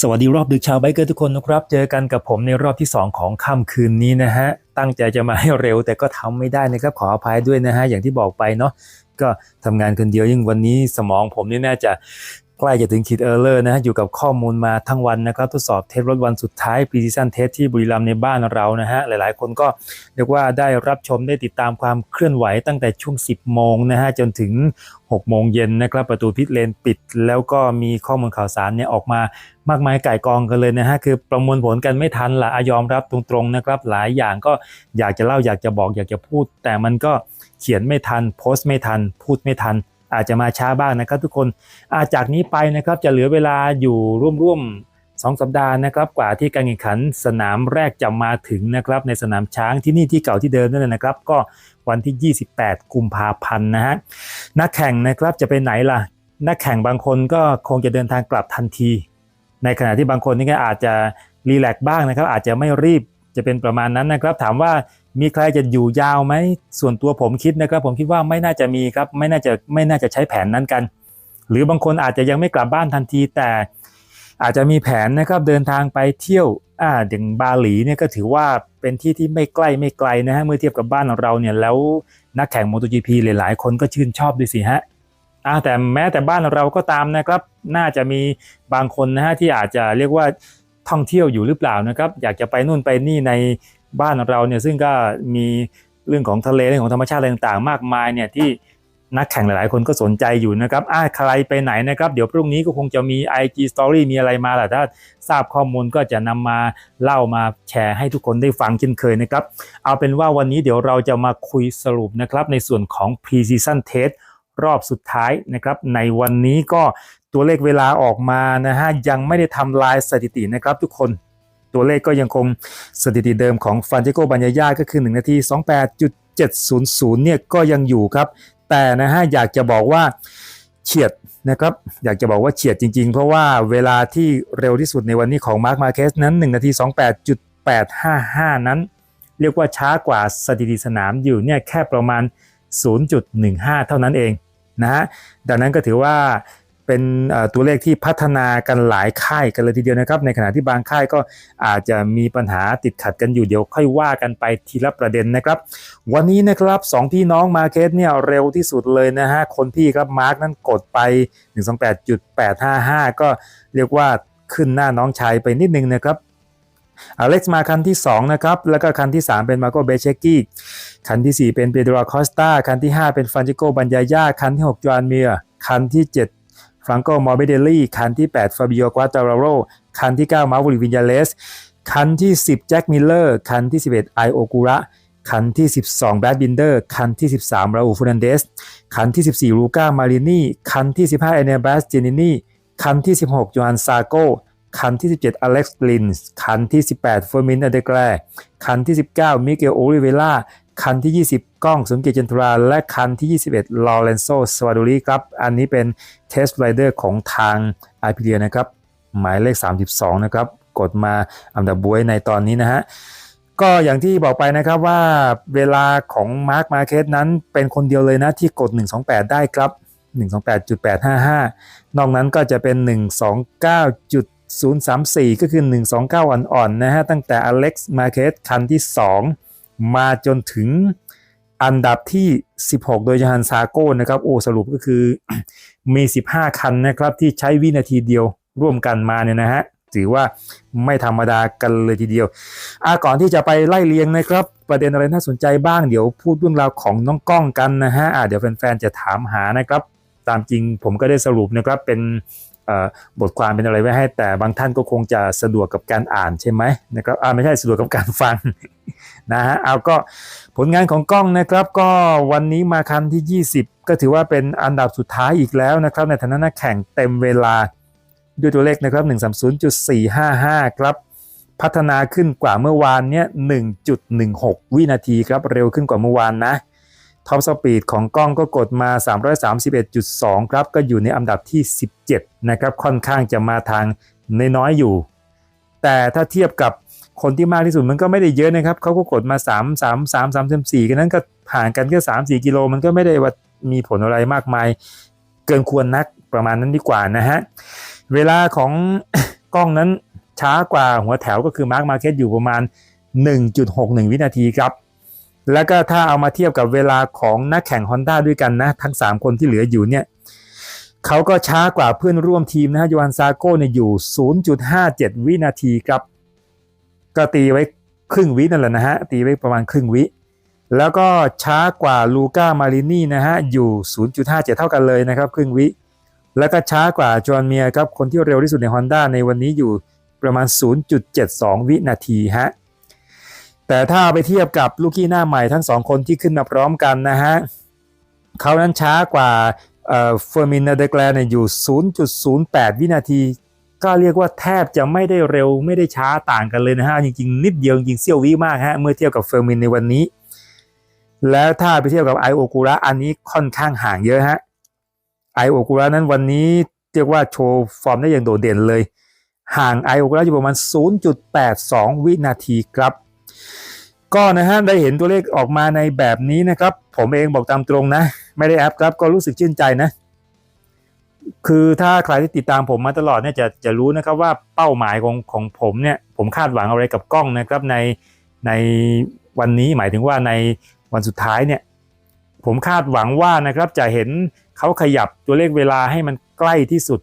สวัสดีรอบดึกชาวไบเกอร์ทุกคนนะครับ เจอกันกับผมในรอบที่ 2 ของค่ำคืนนี้นะฮะ ตั้งใจจะมาให้เร็วแต่ก็ทำไม่ได้นะครับ ขออภัยด้วยนะฮะ อย่างที่บอกไปเนาะก็ทำงานคนเดียวยิ่งวันนี้สมองผมนี่น่าจะ ใกล้จะถึงขีดเออร์เลอร์นะฮะอยู่กับข้อมูลมาทั้งวันนะครับทดสอบเทสรถวันสุดท้ายพรีซีซั่นเทสที่บุรีรัมย์ในบ้านเรานะฮะหลายๆ คนก็เรียกว่าได้รับชมได้ติดตามความเคลื่อนไหวตั้งแต่ช่วง 10 โมงนะฮะจนถึง 6 โมงเย็นนะครับประตูพิทเลนปิด แล้วก็มีข้อมูลข่าวสารเนี่ยออกมามากมายไก่กองกันเลยนะฮะคือประมวลผลกันไม่ทันละอะยอมรับตรงๆนะครับหลายอย่างก็อยากจะเล่าอยากจะบอกอยากจะพูด แต่มันก็เขียนไม่ทันโพสต์ไม่ทัน พูดไม่ทัน อาจจะมาช้าบ้างนะครับ ทุกคนอาจากนี้ไปนะครับจะเหลือเวลาอยู่ร่วมๆสองสัปดาห์นะครับ กว่าที่การแข่งขันสนามแรกจะมาถึงนะครับ ในสนามช้างที่นี่ที่เก่าที่เดิมนั่นแหละนะครับ ก็วันที่ 28 กุมภาพันธ์นะฮะนักแข่งนะครับจะไปไหนล่ะ นักแข่งบางคนก็คงจะเดินทางกลับทันที ในขณะที่บางคนนี่ก็อาจจะรีแลกซ์บ้างนะครับ อาจจะไม่รีบจะเป็นประมาณนั้นนะครับ ถามว่า มีใครจะอยู่ยาวไหมส่วนตัวผมคิดนะครับ ผมคิดว่าไม่น่าจะมีครับ ไม่น่าจะไม่น่าจะใช้แผนนั้นกัน หรือบางคนอาจจะยังไม่กลับบ้านทันทีแต่อาจจะมีแผนนะครับเดินทางไปเที่ยวอ่าอย่างบาหลีเนี่ยก็ถือว่าเป็นที่ที่ไม่ใกล้ไม่ไกลนะฮะเมื่อเทียบกับบ้านของเราเนี่ยแล้วนักแข่ง MotoGP หลายๆ คนก็ชื่นชอบด้วยสิฮะอ่าแต่แม้แต่บ้านเราก็ตามนะครับ น่าจะมีบางคนนะฮะที่อาจจะเรียกว่าท่องเที่ยวอยู่หรือเปล่านะครับ อยากจะไปนู่นไปนี่ใน บ้านเราเนี่ยซึ่งก็มีเรื่องของทะเลเรื่องของธรรมชาติอะไรต่างๆ มากมายเนี่ยที่นักแข่งหลายๆ คนก็สนใจอยู่นะครับอ่าใครไปไหนนะครับ เดี๋ยวพรุ่งนี้ก็คงจะมี IG Story มีอะไรมาแหละถ้าทราบข้อมูลก็จะนำมาเล่ามาแชร์ให้ทุกคนได้ฟังเช่นเคยนะครับ เอาเป็นว่าวันนี้เดี๋ยวเราจะมาคุยสรุปนะครับในส่วนของ Pre-Season Test รอบสุดท้ายนะครับ ในวันนี้ก็ตัวเลขเวลาออกมานะฮะยังไม่ได้ทำลายสถิตินะครับทุกคน ตัวเลขก็ยังคงสถิติเดิมของฟันเจโกบัญญายาก็คือ 1 นาที 28.700 เนี่ยก็ยังอยู่ครับ แต่นะฮะอยากจะบอกว่าเฉียดนะครับอยากจะบอกว่าเฉียดจริงๆ เพราะว่าเวลาที่เร็วที่สุดในวันนี้ของมาร์คมาเคสนั้น 1 นาที 28.855 นั้น เรียกว่าช้ากว่าสถิติสนามอยู่เนี่ยแค่ประมาณ 0.15 เท่านั้นเองนะฮะดังนั้นก็ถือว่า เป็นตัวเลขที่พัฒนากันหลายค่ายกันเลยทีเดียวนะครับ ในขณะที่บางค่ายก็อาจจะมีปัญหาติดขัดกันอยู่เดี๋ยวค่อยว่ากันไปทีละประเด็นนะครับ วันนี้นะครับสองพี่น้องมาเก็ตเนี่ยเร็วที่สุดเลยนะฮะ คนพี่ครับมาร์กนั้นกดไป 128.855 ก็เรียกว่าขึ้นหน้าน้องชายไปนิดนึงนะครับอเล็กซ์มาคันที่ 2 นะครับ แล้วก็คันที่ 3 เป็นมาโกเบเชกี้คันที่ 4 เป็นเปโดรคอสตาคันที่ 5 เป็นฟรานจิโกบัญญายาคันที่ 6 จอห์นเมียคันที่ 7 ฟรังโกมอร์เบเดลลี่ คันที่ 8 ฟาบิโอควาตาโรโร คันที่ 9 มาร์วิลวินยาเลส คันที่ 10 แจ็ค มิลเลอร์ คันที่ 11 ไอโอกุระ คันที่ 12 แบดบินเดอร์ คันที่ 13 ราอูฟูนันเดส คันที่ 14 ลูก้า มารินีคันที่ 15 เอเนบัสเจนินีคันที่ 16 โยฮันซาโกคันที่ 17 อเล็กซ์ ลินส์ คันที่ 18 เฟอร์มินอเดแกรคันที่ 19 มิเกล โอลิเวล่า คันที่ 20 ก้องสมเกียรติจันทรา และคันที่ 21 ลอเรนโซสวาดูรีครับ อันนี้เป็นเทสไรเดอร์ของทางไอพีเดียนะครับ หมายเลข 32 นะครับ กดมาอันดับบวยในตอนนี้นะฮะ ก็อย่างที่บอกไปนะครับว่าเวลาของมาร์คมาเก็ตนั้นเป็นคนเดียวเลยนะที่กด 128 ได้ครับ 128.855 นอกนั้นก็จะเป็น 129.034 ก็คือ 129 อ่อนๆนะฮะ ตั้งแต่ Alex Marquez คันที่ 2 มาจนถึง อันดับที่ 16 โดยจฮันซาโก้นะครับโอ้สรุปก็คือมี 15 คันนะครับที่ใช้วินาทีเดียวร่วมกันมาเนี่ยนะฮะถือว่าไม่ธรรมดากันเลยทีเดียวอาก่อนที่จะไปไล่เรียงนะครับ ประเด็นอะไรน่าสนใจบ้างเดี๋ยวพูดเรื่องราวของน้องกล้องกันนะฮะอาเดี๋ยวแฟนๆจะถามหานะครับ ตามจริงผมก็ได้สรุปนะครับเป็น บทความเป็นอะไรไว้ให้ แต่บางท่านก็คงจะสะดวกกับการอ่านใช่ไหมนะครับอ่าไม่ใช่สะดวกกับการฟังนะฮะเอาก็ผลงานของกล้องนะครับ ก็วันนี้มาคันที่ 20 ก็ถือว่าเป็นอันดับสุดท้ายอีกแล้วนะครับ ในฐานะนักแข่งเต็มเวลาด้วยตัวเลขนะครับ 130.455 ครับ พัฒนาขึ้นกว่าเมื่อวานเนี้ย1.16 วินาทีครับ เร็วขึ้นกว่าเมื่อวานนะ ท็อปสปีดของกล้องก็กดมา 331.2 ครับ ก็อยู่ในอันดับที่ 17 นะครับ ค่อนข้างจะมาทางน้อยๆอยู่ แต่ถ้าเทียบกับคนที่มากที่สุดมันก็ไม่ได้เยอะนะครับ เขาก็กดมา 3 3 3 3 3 4กันนั้นก็ห่างกันแค่3 4 กิโล มันก็ไม่ได้ว่ามีผลอะไรมากมาย เกินควรนักประมาณนั้นดีกว่านะฮะ เวลาของกล้องนั้นช้ากว่าหัวแถวก็คือมาร์ m มาเก็ตอยู่ประมาณ 1.61 วินาทีครับ แล้วก็ถ้าเอามาเทียบกับเวลาของนักแข่ง Honda ด้วยกันนะ ทั้ง 3 คนที่เหลืออยู่เนี่ยเขาก็ช้ากว่าเพื่อนร่วมทีมนะฮะโยฮันซาโก้เนี่ยอยู่ 0.57 วินาทีครับ ก็ตีไว้ครึ่งวินั่นแหละนะฮะ ตีไว้ประมาณครึ่งวิ แล้วก็ช้ากว่าลูก้ามารินี่นะฮะ อยู่ 0.57 เท่ากันเลยนะครับ ครึ่งวิ แล้วก็ช้ากว่าจอห์นเมียครับ คนที่เร็วที่สุดใน Honda ในวันนี้อยู่ประมาณ 0.72 วินาทีฮะ แต่ถ้าไปเทียบกับลูกี้หน้าใหม่ทั้งสองคนที่ขึ้นมาพร้อมกันนะฮะเขานั้นช้ากว่าเฟอร์มินาเดแกลเนี่ยอยู่ 0.08 วินาที ก็เรียกว่าแทบจะไม่ได้เร็วไม่ได้ช้าต่างกันเลยนะฮะ จริงๆ นิดเดียวจริงเซี่ยววิมากฮะ เมื่อเทียบกับเฟอร์มินในวันนี้ แล้วถ้าไปเทียบกับไอโอกูระอันนี้ค่อนข้างห่างเยอะฮะไอโอกูระนั้นวันนี้เรียกว่าโชว์ฟอร์มได้อย่างโดดเด่นเลย ห่างไอโอกูระอยู่ประมาณ 0.82 วินาทีครับ ก็นะฮะได้เห็นตัวเลขออกมาในแบบนี้นะครับ ผมเองบอกตามตรงนะ ไม่ได้แอปครับก็รู้สึกชื่นใจนะ คือถ้าใครที่ติดตามผมมาตลอดเนี่ยจะจะรู้นะครับว่าเป้าหมายของของผมเนี่ย ผมคาดหวังอะไรกับกล้องนะครับในในวันนี้หมายถึงว่าในวันสุดท้ายเนี่ย ผมคาดหวังว่านะครับจะเห็นเขาขยับตัวเลขเวลาให้มันใกล้ที่สุด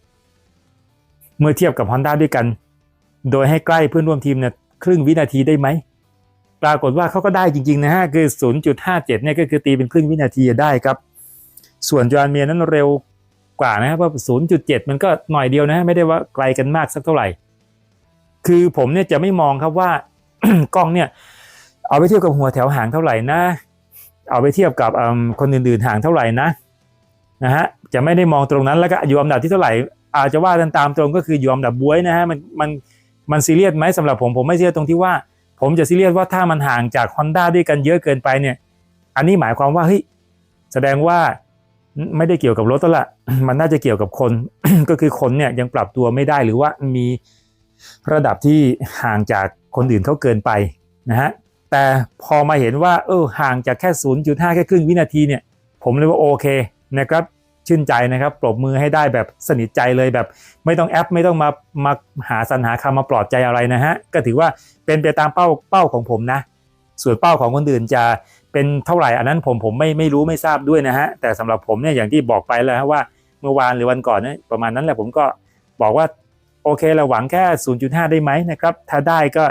เมื่อเทียบกับ Honda ด้วยกัน โดยให้ใกล้เพื่อนร่วมทีมเนี่ยครึ่งวินาทีได้ไหม ปรากฏว่าเขาก็ได้จริงๆนะฮะคือ 0.57เนี่ยก็คือตีเป็นครึ่งวินาทีได้ครับ ส่วนจอห์นเมียร์นั้นเร็วกว่านะครับว่า0.7 มันก็หน่อยเดียวนะ ไม่ได้ว่าไกลกันมากสักเท่าไหร่ คือผมเนี่ยจะไม่มองครับว่ากล้องเนี่ย เอาไปเทียบกับหัวแถวห่างเท่าไหร่นะ เอาไปเทียบกับคนอื่นๆห่างเท่าไหร่นะนะฮะจะไม่ได้มองตรงนั้นแล้วก็อยู่อันดับที่เท่าไหร่ อาจจะว่ากันตามตรงก็คืออยู่อันดับบวยนะฮะมันมันมันซีเรียสไหมสำหรับผมผมไม่ซีเรียสตรงที่ว่า ผมจะซีเรียสว่าถ้ามันห่างจาก Honda ด้วยกันเยอะเกินไปเนี่ย อันนี้หมายความว่าเฮ้ยแสดงว่าไม่ได้เกี่ยวกับรถแล้วละมันน่าจะเกี่ยวกับคน ก็คือคนเนี่ยยังปรับตัวไม่ได้หรือว่ามีระดับที่ห่างจากคนอื่นเขาเกินไปนะฮะแต่พอมาเห็นว่าเออห่างจากแค่ 0.5 แค่ครึ่งวินาทีเนี่ย ผมเลยว่าโอเคนะครับ ชื่นใจนะครับ ปรบมือให้ได้แบบสนิทใจเลยแบบ ไม่ต้องแอปไม่ต้องมามาหาสรรหาคำมาปลอบใจอะไรนะฮะก็ถือว่าเป็นไปตามเป้าเป้าของผมนะ ส่วนเป้าของคนอื่นจะเป็นเท่าไหร่อันนั้นผมผมไม่ไม่รู้ไม่ทราบด้วยนะฮะแต่สำหรับผมเนี่ยอย่างที่บอกไปแล้วว่าเมื่อวานหรือวันก่อนเนี่ยประมาณนั้นแหละผมก็บอกว่าโอเคเราหวังแค่ 0.5 ได้ไหมนะครับถ้าได้ก็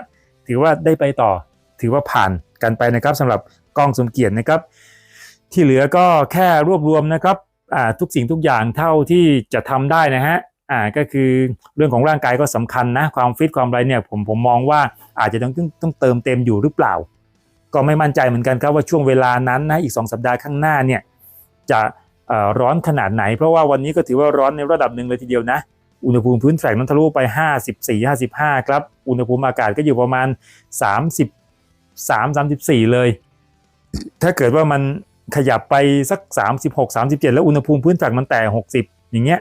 ถือว่าได้ไปต่อ ถือว่าผ่านกันไปนะครับสำหรับกล้องสมเกียรตินะครับ ที่เหลือก็แค่รวบรวมนะครับ ทุกสิ่งทุกอย่างเท่าที่จะทำได้นะฮะอ่าก็คือเรื่องของร่างกายก็สำคัญนะความฟิตความอะไรเนี่ยผมผมมองว่าอาจจะต้องต้องตองเติมเต็มอยู่หรือเปล่า ก็ไม่มั่นใจเหมือนกันครับว่าช่วงเวลานั้นนะอีก 2 สัปดาห์ข้างหน้าเนี่ยจะร้อนขนาดไหน เพราะว่าวันนี้ก็ถือว่าร้อนในระดับหนึ่งเลยทีเดียวนะอุณหภูมิพื้นแฝงนั้นทะลุไป 54 55 ครับ อุณหภูมิอากาศก็อยู่ประมาณ33 34 เลย ถ้าเกิดว่ามัน ขยับไปสัก 36 37 แล้วอุณหภูมิพื้นแฝงมันแต่ 60 อย่างเงี้ย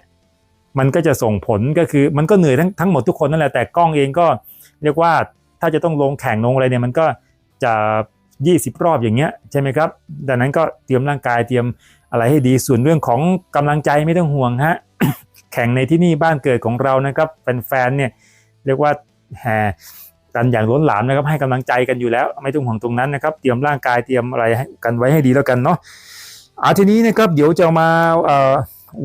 มันก็จะส่งผลก็คือมันก็เหนื่อยทั้งทั้งหมดทุกคนนั่นแหละแต่กล้องเองก็เรียกว่าถ้าจะต้องลงแข่งลงอะไรเนี่ยมันก็จะ 20 รอบอย่างเงี้ยใช่ไหมครับดังนั้นก็เตรียมร่างกายเตรียมอะไรให้ดีส่วนเรื่องของกำลังใจไม่ต้องห่วงฮะแข่งในที่นี่บ้านเกิดของเรานะครับแฟนๆเนี่ยเรียกว่าแห่ กันอย่างล้นหลามนะครับ ให้กำลังใจกันอยู่แล้ว ไม่ต้องห่วงตรงนั้นนะครับ เตรียมร่างกายเตรียมอะไรกันไว้ให้ดีแล้วกันเนาะเอาทีนี้นะครับเดี๋ยวจะมา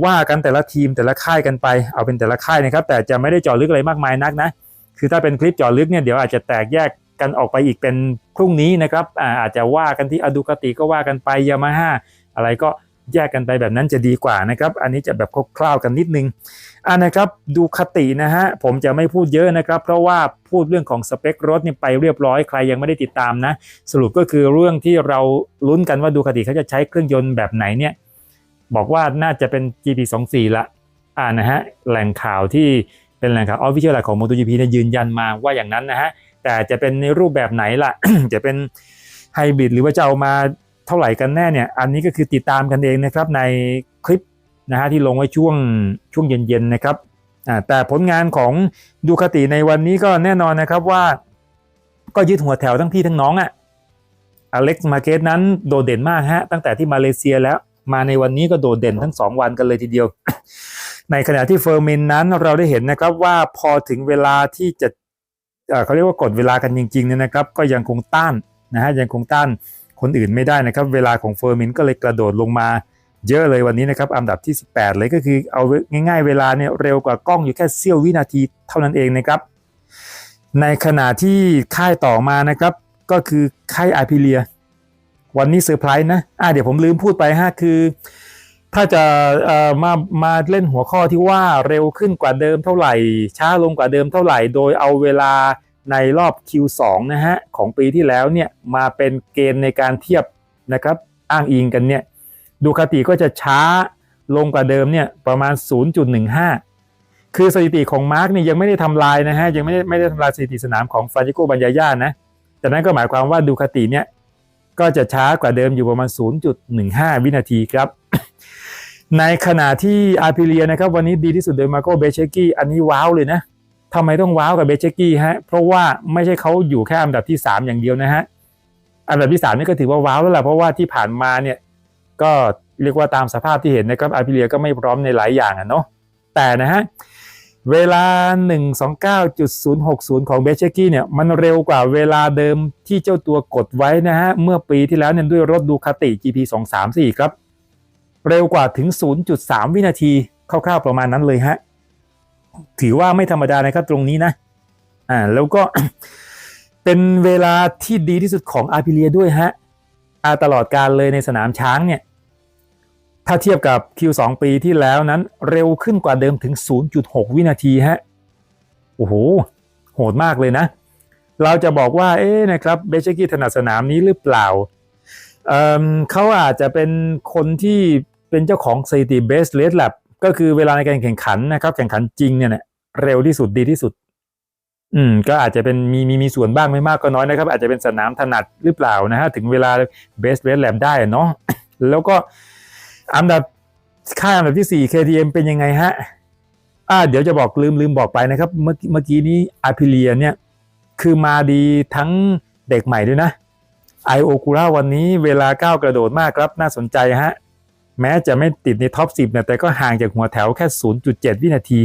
ว่ากันแต่ละทีมแต่ละค่ายกันไปเอาเป็นแต่ละค่ายนะครับ แต่จะไม่ได้เจาะลึกอะไรมากมายนักนะ คือถ้าเป็นคลิปเจาะลึกเนี่ยเดี๋ยวอาจจะแตกแยกกันออกไปอีกเป็นพรุ่งนี้นะครับอาจจะว่ากันที่อดูคติก็ว่ากันไปยามาฮ่าอะไรก็ แยกกันไปแบบนั้นจะดีกว่านะครับ อันนี้จะแบบคร่าวๆกันนิดนึงอ่านะครับดูคตินะฮะผมจะไม่พูดเยอะนะครับ เพราะว่าพูดเรื่องของสเปครถเนี่ยไปเรียบร้อยใครยังไม่ได้ติดตามนะ สรุปก็คือเรื่องที่เราลุ้นกันว่าดูคติเขาจะใช้เครื่องยนต์แบบไหนเนี่ยบอกว่าน่าจะเป็น GP24 ละอ่านะฮะแหล่งข่าวที่เป็นแหล่งข่าวออฟฟิเชียลของ MotoGP เนี่ยยืนยันมาว่าอย่างนั้นนะฮะแต่จะเป็นในรูปแบบไหนล่ะ จะเป็นไฮบริดหรือว่าจะเอามา เท่าไหร่กันแน่เนี่ย อันนี้ก็คือติดตามกันเองนะครับในคลิปนะฮะที่ลงไว้ช่วงช่วงเย็นๆนะครับแต่ผลงานของดูคติในวันนี้ก็แน่นอนนะครับว่า ก็ยึดหัวแถวทั้งพี่ทั้งน้องอะ่ะอเล็กซ์มาเกสนั้นโดดเด่นมากฮะตั้งแต่ที่มาเลเซียแล้วมาในวันนี้ก็โดดเด่นทั้ง 2 วันกันเลยทีเดียว ในขณะที่เฟอร์มินนั้นเราได้เห็นนะครับว่าพอถึงเวลาที่จะเขาเรียกว่ากดเวลากันจริงๆเนี่ยนะครับ ก็ยังคงต้านนะฮะยังคงต้าน คนอื่นไม่ได้นะครับ เวลาของเฟอร์มินก็เลยกระโดดลงมาเยอะเลยวันนี้นะครับอันดับที่ 18 เลยก็คือเอาง่าย ๆ เวลาเนี่ยเร็วกว่ากล้องอยู่แค่เสี้ยววินาทีเท่านั้นเองนะครับ ในขณะที่ค่ายต่อมานะครับ ก็คือค่ายอาพิเลีย วันนี้เซอร์ไพรส์นะอะเดี๋ยวผมลืมพูดไปฮะคือ ถ้าจะมามาเล่นหัวข้อที่ว่าเร็วขึ้นกว่าเดิมเท่าไหร่ ช้าลงกว่าเดิมเท่าไหร่ โดยเอาเวลา ในรอบ Q2 นะฮะของปีที่แล้วเนี่ยมาเป็นเกณฑ์ในการเทียบนะครับอ้างอิงกันเนี่ยดูคาติก็จะช้าลงกว่าเดิมเนี่ยประมาณ 0.15 คือสถิติของมาร์กเนี่ยยังไม่ได้ทำลายนะฮะยังไม่ได้ไม่ได้ทำลายสถิติสนามของฟรานจิโกบัญญาย่านะจากนั้นก็หมายความว่าดูคาติเนี่ยก็จะช้ากว่าเดิมอยู่ประมาณ 0.15 วินาทีครับ ในขณะที่อาร์พิเลียนะครับวันนี้ดีที่สุดโดยมาโกเบเชกี้อันนี้ว้าวเลยนะ ทำไมต้องว้าวกับเบเชกี้ฮะ เพราะว่าไม่ใช่เขาอยู่แค่อันดับที่ 3 อย่างเดียวนะฮะ อันดับที่3นี่ก็ถือว่าว้าวแล้วแหละเพราะว่าที่ผ่านมาเนี่ยก็เรียกว่าตามสภาพที่เห็นนะครับอาร์พิเลียก็ไม่พร้อมในหลายอย่างอะเนาะแต่นะฮะเวลา 129.060 ของเบเชกี้เนี่ยมันเร็วกว่าเวลาเดิมที่เจ้าตัวกดไว้นะฮะ เมื่อปีที่แล้วเนี่ยด้วยรถดูคาติ GP 234 ครับ เร็วกว่าถึง 0.3 วินาทีคร่าวๆประมาณนั้นเลยฮะ ถือว่าไม่ธรรมดานะครับตรงนี้นะอ่าแล้วก็เป็นเวลาที่ดีที่สุดของอาร์พิเลียด้วยฮะอาตลอดการเลยในสนามช้างเนี่ย ถ้าเทียบกับ Q2 ปีที่แล้วนั้นเร็วขึ้นกว่าเดิมถึง 0.6 วินาทีฮะโอ้โห โหดมากเลยนะ เราจะบอกว่า เอ๊ะนะครับเบเชกี้ถนัดสนามนี้หรือเปล่าเเขาอาจจะเป็นคนที่เป็นเจ้าของสถิติ best race lap ก็คือเวลาในการแข่งขันนะครับ แข่งขันจริงเนี่ยนะเร็วที่สุดดีที่สุด อืม ก็อาจจะเป็นมีมีมีส่วนบ้างไม่มากก็น้อยนะครับ อาจจะเป็นสนามถนัดหรือเปล่านะฮะถึงเวลา best race lap ได้เนาะแล้วก็อันดับค่าอันดับที่ 4 KTM เป็นยังไงฮะอ่าเดี๋ยวจะบอกลืมลืมบอกไปนะครับ เมื่อเมื่อกี้นี้อาพิเลียเนี่ยคือมาดีทั้งเด็กใหม่ด้วยนะไอโอคูราวันนี้เวลาก้าวกระโดดมากครับน่าสนใจฮะ แม้จะไม่ติดในท็อป 10เนี่ยแต่ก็ห่างจากหัวแถวแค่ 0.7 วินาที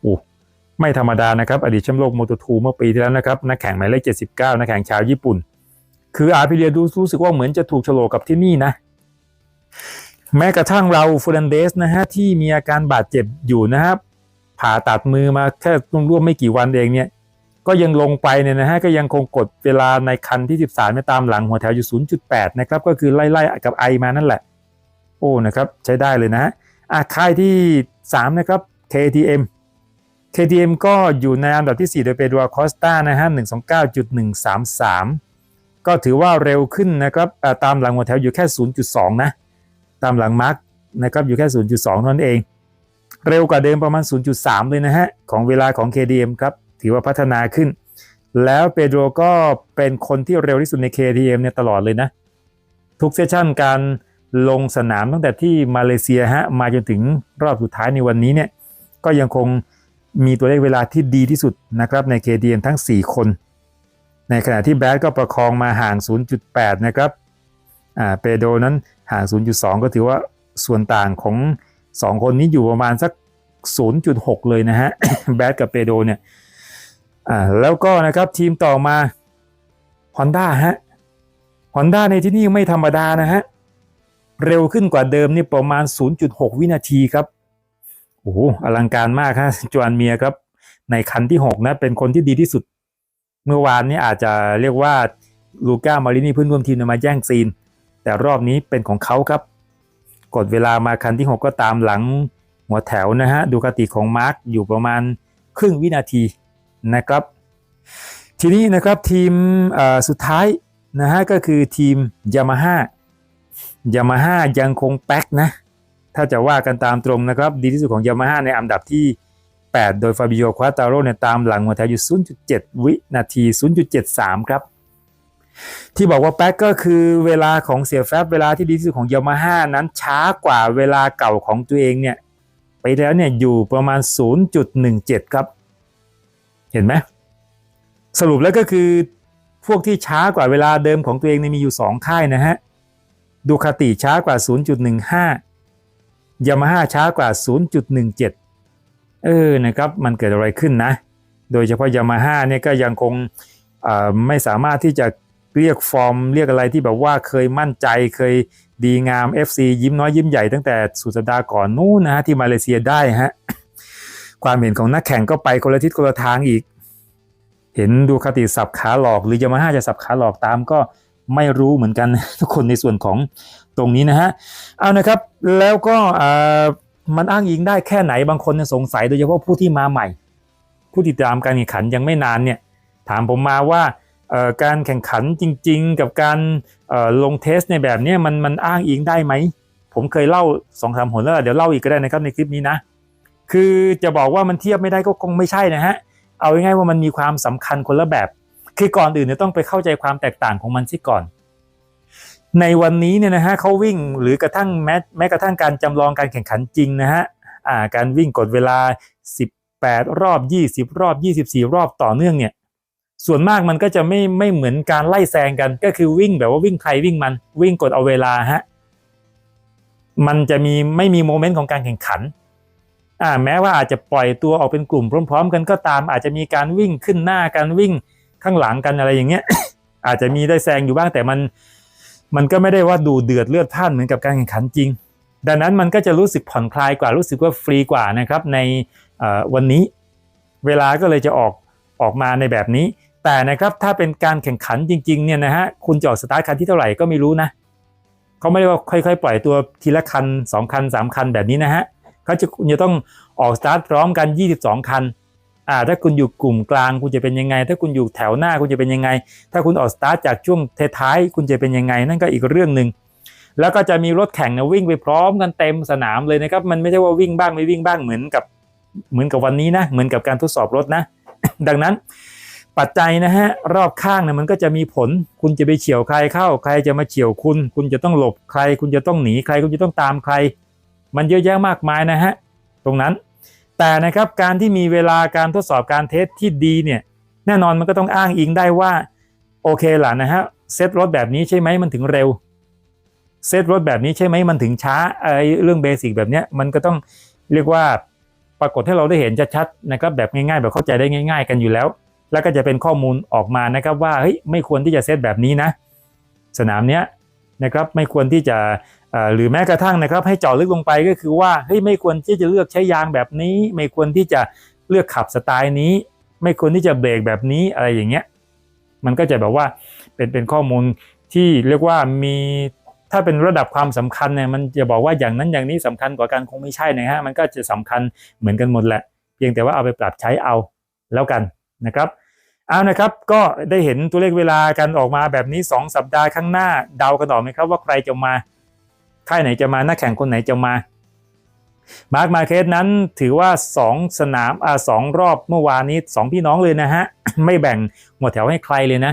โอ้ไม่ธรรมดานะครับ อดีตแชมป์โลกโมโตทูเมื่อปีที่แล้วนะครับนักแข่งหมายเลข 79 นักแข่งชาวญี่ปุ่น คืออาร์พิเลียดูรู้สึกว่าเหมือนจะถูกโฉลกกับที่นี่นะ แม้กระทั่งเราฟูรันเดสนะฮะที่มีอาการบาดเจ็บอยู่นะครับผ่าตัดมือมาแค่ร่วมไม่กี่วันเองเนี่ยก็ยังลงไปเนี่ยนะฮะก็ยังคงกดเวลาในคันที่ 13ไม่ตามหลังหัวแถวอยู่ 0.8 นะครับก็คือไล่ๆกับไอมานั่นแหละ โอ้นะครับใช้ได้เลยนะอะค่ายที่ 3 นะครับ KTM KTM ก็อยู่ในอันดับที่ 4 โดยเปโดรคอสตานะฮะ129.133 ก็ถือว่าเร็วขึ้นนะครับตามหลังหัวแถวอยู่แค่ 0.2 นะ ตามหลังมาร์กนะครับอยู่แค่ 0.2 นั้นเอง เร็วกว่าเดิมประมาณ 0.3 เลยนะฮะ ของเวลาของ KTM ครับ ถือว่าพัฒนาขึ้น แล้วเปโดรก็เป็นคนที่เร็วที่สุดใน KTM เนี่ยตลอดเลยนะ ทุกเซสชั่นการ ลงสนามตั้งแต่ที่มาเลเซียฮะมาจนถึงรอบสุดท้ายในวันนี้เนี่ยก็ยังคงมีตัวเลขเวลาที่ดีที่สุดนะครับใน KTM ทั้ง 4 คน ในขณะที่แบดก็ประคองมาห่าง 0.8 นะครับอ่าเปโดนั้นห่าง 0.2 ก็ถือว่าส่วนต่างของ 2 คนนี้อยู่ประมาณสัก 0.6 เลยนะฮะแบดกับเปโดเนี่ยอ่าแล้วก็นะครับทีมต่อมา Honda ฮะ Honda ในที่นี่ไม่ธรรมดานะฮะ เร็วขึ้นกว่าเดิมนี่ประมาณ 0.6 วินาทีครับ โอ้โหอลังการมากฮะจวนเมียครับ ในคันที่ 6 นะ เป็นคนที่ดีที่สุด เมื่อวานนี้อาจจะเรียกว่าลูก้ามารินีเพื่อนร่วมทีมมาแย่งซีน แต่รอบนี้เป็นของเขาครับ กดเวลามาคันที่ 6 ก็ตามหลังหัวแถวนะฮะดูคติของมาร์กอยู่ประมาณครึ่งวินาทีนะครับ ทีนี้นะครับทีมสุดท้ายนะฮะก็คือทีมยามาฮ่า ยามาฮ่ายังคงแป๊กนะ ถ้าจะว่ากันตามตรงนะครับ ดีที่สุดของยามาฮ่าในอันดับที่ 8 โดยฟาบิโอควาตาโร่เนี่ยตามหลังหัวแถวอยู่ 0.7 วินาที 0.73 ครับ ที่บอกว่าแป๊กก็คือเวลาของเสียแฟบเวลาที่ดีที่สุดของยามาฮ่านั้นช้ากว่าเวลาเก่าของตัวเองเนี่ยไปแล้วเนี่ยอยู่ประมาณ 0.17 ครับ เห็นไหมสรุปแล้วก็คือพวกที่ช้ากว่าเวลาเดิมของตัวเองเนี่ยมีอยู่ 2 ค่ายนะฮะ ดูคาติช้ากว่า 0.15 ยามาฮ่าช้ากว่า 0.17 เออนะครับมันเกิดอะไรขึ้นนะ โดยเฉพาะยามาฮ่าเนี่ยก็ยังคงไม่สามารถที่จะเรียกฟอร์ม เรียกอะไรที่แบบว่าเคยมั่นใจเคยดีงาม FC ยิ้มน้อยยิ้มใหญ่ตั้งแต่สุดสัปดาห์ก่อนนู้นนะฮะที่มาเลเซียได้ฮะความเห็นของนักแข่งก็ไปคนละทิศคนละทางอีก เห็นดูคติสับขาหลอกหรือยามาฮ่าจะสับขาหลอกตามก็ ไม่รู้เหมือนกันทุกคนในส่วนของตรงนี้นะฮะเอานะครับแล้วก็มันอ้างอิงได้แค่ไหนบางคนสงสัยโดยเฉพาะผู้ที่มาใหม่ ผู้ติดตามการแข่งขันยังไม่นานเนี่ยถามผมมาว่าการแข่งขันจริง ๆ กับการลงเทสในแบบนี้มันมันอ้างอิงได้ไหม ผมเคยเล่าสองสามหนแล้วเดี๋ยวเล่าอีกก็ได้นะครับในคลิปนี้นะ คือจะบอกว่ามันเทียบไม่ได้ก็คงไม่ใช่นะฮะ เอาง่ายๆว่ามันมีความสำคัญคนละแบบ คือก่อนอื่นเนี่ยต้องไปเข้าใจความแตกต่างของมันซิก่อน ในวันนี้เนี่ยนะฮะเขาวิ่งหรือกระทั่งแม้แม้กระทั่งการจำลองการแข่งขันจริงนะฮะอ่าการวิ่งกดเวลา 18 รอบ 20 รอบ 24 รอบต่อเนื่องเนี่ยส่วนมากมันก็จะไม่ไม่เหมือนการไล่แซงกัน ก็คือวิ่งแบบว่าวิ่งใครวิ่งมันวิ่งกดเอาเวลาฮะมันจะมีไม่มีโมเมนต์ของการแข่งขันอ่าแม้ว่าอาจจะปล่อยตัวออกเป็นกลุ่มพร้อม ๆ กันก็ตามอาจจะมีการวิ่งขึ้นหน้ากันวิ่ง ข้างหลังกันอะไรอย่างเงี้ย อาจจะมีได้แซงอยู่บ้างแต่มัน มันก็ไม่ได้ว่าดูเดือดเลือดพล่านเหมือนกับการแข่งขันจริง ดังนั้นมันก็จะรู้สึกผ่อนคลายกว่ารู้สึกว่าฟรีกว่านะครับในวันนี้เวลาก็เลยจะออกออกมาในแบบนี้ แต่นะครับถ้าเป็นการแข่งขันจริงๆเนี่ยนะฮะคุณจะออกสตาร์ทคันที่เท่าไหร่ก็ไม่รู้นะเขาไม่ได้ว่าค่อยๆ ปล่อยตัวทีละคัน 2 คัน 3 คันแบบนี้นะฮะเขาจะคุณจะต้องออกสตาร์ทพร้อมกัน 22 คัน อ่าถ้าคุณอยู่กลุ่มกลางคุณจะเป็นยังไง ถ้าคุณอยู่แถวหน้าคุณจะเป็นยังไง ถ้าคุณออกสตาร์ทจากช่วงท้ายคุณจะเป็นยังไง นั่นก็อีกเรื่องหนึ่งแล้วก็จะมีรถแข่งนะวิ่งไปพร้อมกันเต็มสนามเลยนะครับมันไม่ใช่ว่าวิ่งบ้างไม่วิ่งบ้างเหมือนกับเหมือนกับวันนี้นะเหมือนกับการทดสอบรถนะ ดังนั้นปัจจัยนะฮะรอบข้างเนี่ยมันก็จะมีผล คุณจะไปเฉียวใครเข้า ใครจะมาเฉียวคุณ คุณจะต้องหลบใคร คุณจะต้องหนีใคร คุณจะต้องตามใคร มันเยอะแยะมากมายนะฮะตรงนั้น แต่นะครับการที่มีเวลาการทดสอบการเทสที่ดีเนี่ยแน่นอนมันก็ต้องอ้างอิงได้ว่าโอเคล่ะนะฮะเซตรถแบบนี้ใช่ไหมมันถึงเร็วเซตรถแบบนี้ใช่ไหมมันถึงช้าไอ้เรื่องเบสิกแบบเนี้ยมันก็ต้องเรียกว่าปรากฏให้เราได้เห็นชัดๆนะครับแบบง่ายๆ แบบเข้าใจได้ง่าย ๆ กันอยู่แล้ว แล้วก็จะเป็นข้อมูลออกมานะครับว่าเฮ้ยไม่ควรที่จะเซตแบบนี้นะ สนามเนี้ยนะครับไม่ควรที่จะ หรือแม้กระทั่งนะครับให้เจาะลึกลงไปก็คือว่าเฮ้ยไม่ควรที่จะเลือกใช้ยางแบบนี้ ไม่ควรที่จะเลือกขับสไตล์นี้ ไม่ควรที่จะเบรกแบบนี้อะไรอย่างเงี้ยมันก็จะแบบว่าเป็นเป็นข้อมูลที่เรียกว่ามีถ้าเป็นระดับความสำคัญเนี่ยมันจะบอกว่าอย่างนั้นอย่างนี้สำคัญกว่ากันคงไม่ใช่นะฮะมันก็จะสำคัญเหมือนกันหมดแหละ เพียงแต่ว่าเอาไปปรับใช้เอาแล้วกันนะครับเอานะครับก็ได้เห็นตัวเลขเวลากันออกมาแบบนี้ 2 สัปดาห์ข้างหน้าเดากันต่อไหมครับว่าใครจะมา ค่ายไหนจะมานักแข่งคนไหนจะมา มาร์คมาเคสนั้นถือว่า 2 สนามอ่าสองรอบเมื่อวานนี้ 2 พี่น้องเลยนะฮะ ไม่แบ่งหัวแถวให้ใครเลยนะ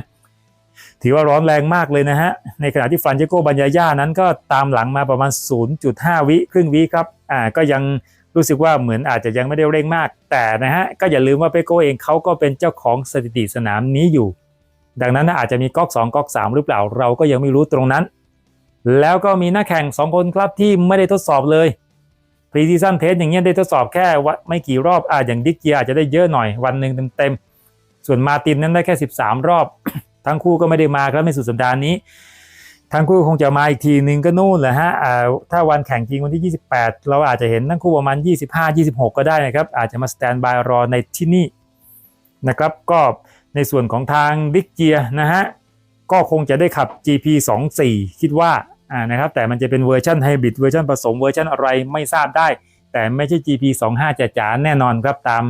ถือว่าร้อนแรงมากเลยนะฮะ ในขณะที่ฟรานเจโกบัญญาย่านั้นก็ตามหลังมาประมาณ 0.5 วิครึ่งวิครับอ่าก็ยังรู้สึกว่าเหมือนอาจจะยังไม่ได้เร่งมาก แต่นะฮะก็อย่าลืมว่าเปโกเองเขาก็เป็นเจ้าของสถิติสนามนี้อยู่ ดังนั้นอาจจะมีก๊อก2ก๊อก3หรือเปล่าเราก็ยังไม่รู้ตรงนั้น แล้วก็มีนักแข่ง 2 คนครับที่ไม่ได้ทดสอบเลยพรีซีซั่นเทสอย่างเงี้ยได้ทดสอบแค่วะไม่กี่รอบอ่าอย่างดิกเกียอาจจะได้เยอะหน่อยวันหนึ่งเต็มๆส่วนมาตินนั้นได้แค่ 13 รอบ ทั้งคู่ก็ไม่ได้มาครับในสุดสัปดาห์นี้ ทั้งคู่คงจะมาอีกทีนึงก็นู่นแหละฮะอ่าถ้าวันแข่งจริงวันที่ 28 เราอาจจะเห็นทั้งคู่ประมาณ 25 26 ก็ได้นะครับอาจจะมาสแตนบายรอในที่นี่นะครับก็ในส่วนของทางดิกเกียนะฮะก็คงจะได้ขับ GP 24คิดว่า อ่านะครับแต่มันจะเป็นเวอร์ชันไฮบริดเวอร์ชันผสมเวอร์ชันอะไรไม่ทราบได้ แต่ไม่ใช่ GP 25จ๋าแน่นอนครับตาม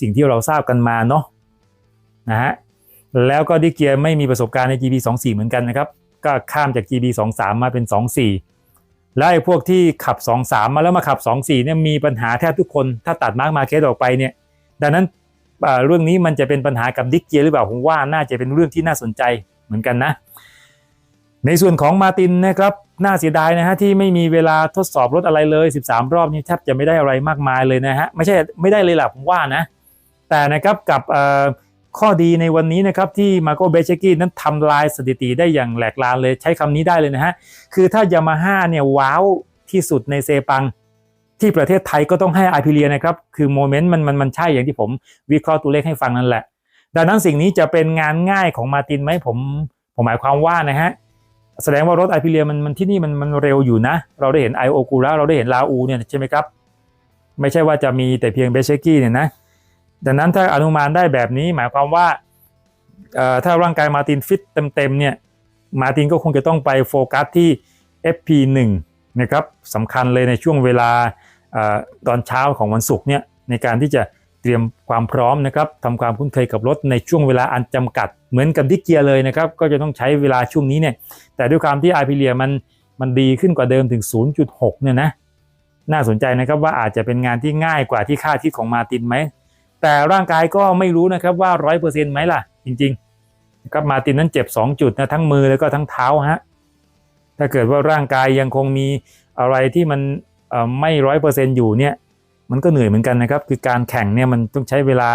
สิ่งที่เราทราบกันมาเนาะนะฮะแล้วก็ดิเกียไม่มีประสบการณ์ใน GB 24เหมือนกันนะครับก็ข้ามจาก GB 23 มาเป็น 24 แล้วไอ้พวกที่ขับ 23 มาแล้วมาขับ 24เนี่ยมีปัญหาแทบทุกคนถ้าตัดมาร์กมาเคสออกไปเนี่ยดังนั้นเรื่องนี้มันจะเป็นปัญหากับดิเกียหรือเปล่าผมว่าน่าจะเป็นเรื่องที่น่าสนใจเหมือนกันนะ ในส่วนของมาตินนะครับน่าเสียดายนะฮะที่ไม่มีเวลาทดสอบรถอะไรเลย 13 รอบนี่แทบจะไม่ได้อะไรมากมายเลยนะฮะไม่ใช่ไม่ได้เลยแหละผมว่านะ แต่นะครับกับข้อดีในวันนี้นะครับที่มาโกเบเชกี้นั้นทำลายสถิติได้อย่างแหลกลานเลยใช้คำนี้ได้เลยนะฮะคือถ้ายามาฮ่าเนี่ยว้าวที่สุดในเซปัง ที่ประเทศไทยก็ต้องให้อาพิเลียนะครับคือโมเมนต์มันมันมันใช่อย่างที่ผมวิเคราะห์ตัวเลขให้ฟังนั่นแหละ ดังนั้นสิ่งนี้จะเป็นงานง่ายของมาตินไหมผมผมหมายความว่านะฮะ แสดงว่ารถไอพิเลียมันมันที่นี่มันมันเร็วอยู่นะ เราได้เห็นไอโอกูระเราได้เห็นลาอูเนี่ยใช่ไหมครับ ไม่ใช่ว่าจะมีแต่เพียงเบเชกี้เนี่ยนะดังนั้นถ้าอนุมานได้แบบนี้หมายความว่าถ้าร่างกายมาตินฟิตเต็มๆเนี่ยมาตินก็คงจะต้องไปโฟกัสที่ FP1 นะครับสำคัญเลยในช่วงเวลาอตอนเช้าของวันศุกร์เนี่ยในการที่จะ รียมความพร้อมนะครับทำความคุ้นเคยกับรถในช่วงเวลาอันจำกัดเหมือนกับดิเกียร์เลยนะครับ ก็จะต้องใช้เวลาช่วงนี้เนี่ย แต่ด้วยความที่ไอพิเลียมันมันดีขึ้นกว่าเดิมถึง 0.6 เนี่ยนะ น่าสนใจนะครับว่าอาจจะเป็นงานที่ง่ายกว่าที่คาดคิดของมาตินไหม แต่ร่างกายก็ไม่รู้นะครับว่า 100%ไหมล่ะ จริงๆนะครับมาตินนั้นเจ็บ 2 จุดนะทั้งมือแล้วก็ทั้งเท้าฮะ ถ้าเกิดว่าร่างกายยังคงมีอะไรที่มันไม่ร้อยเปอร์เซ็นต์อยู่เนี่ย มันก็เหนื่อยเหมือนกันนะครับ คือการแข่งเนี่ยมันต้องใช้เวลา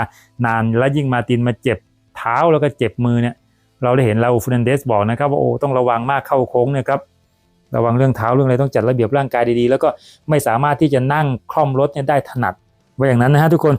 นานและยิ่งมาตินมาเจ็บเท้าแล้วก็เจ็บมือเนี่ย เราได้เห็นลาอูฟนันเดสบอกนะครับว่าโอ้ต้องระวังมากเข้าโค้งเนะครับระวังเรื่องเท้าเรื่องอะไรต้องจัดระเบียบร่างกายดีๆ แล้วก็ไม่สามารถที่จะนั่งคล่อมรถเนี่ยได้ถนัดว่าอย่างนั้นนะฮะทุกคน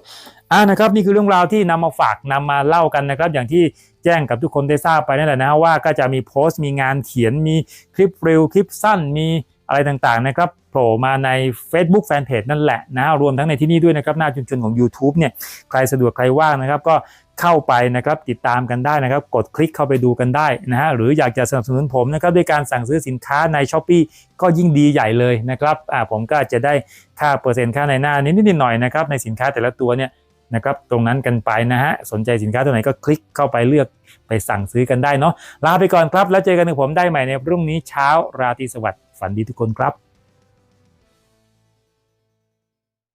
อ่านะครับนี่คือเรื่องราวที่นำมาฝากนำมาเล่ากันนะครับ อย่างที่แจ้งกับทุกคนได้ทราบไปนั่นแหละนะว่าก็จะมีโพสต์มีงานเขียนมีคลิปเร็วคลิปสั้นมี อะไรต่างๆนะครับโผล่มาใน Facebook Fanpage นั่นแหละนะรวมทั้งในที่นี่ด้วยนะครับหน้าชุมชนของ YouTube เนี่ยใครสะดวกใครว่างนะครับ ก็เข้าไปนะครับติดตามกันได้นะครับ กดคลิกเข้าไปดูกันได้นะฮะหรืออยากจะสนับสนุนผมนะครับด้วยการสั่งซื้อสินค้าใน s h อ p e e ก็ยิ่งดีใหญ่เลยนะครับอ่าผมก็จะได้ค่าเปอร์เซ็นต์ค่าในหน้านิดๆหน่อยๆนะครับในสินค้าแต่ละตัวเนี่ยนะครับตรงนั้นกันไปนะฮะสนใจสินค้าตัวไหนก็คลิกเข้าไปเลือกไปสั่งซื้อกันได้เนาะลาไปก่อนครับแล้วเจอกันกับผมได้ใหม่ในพรุ่งนี้เช้าราตรีสวัสดิ ฝันดีทุกคนครับ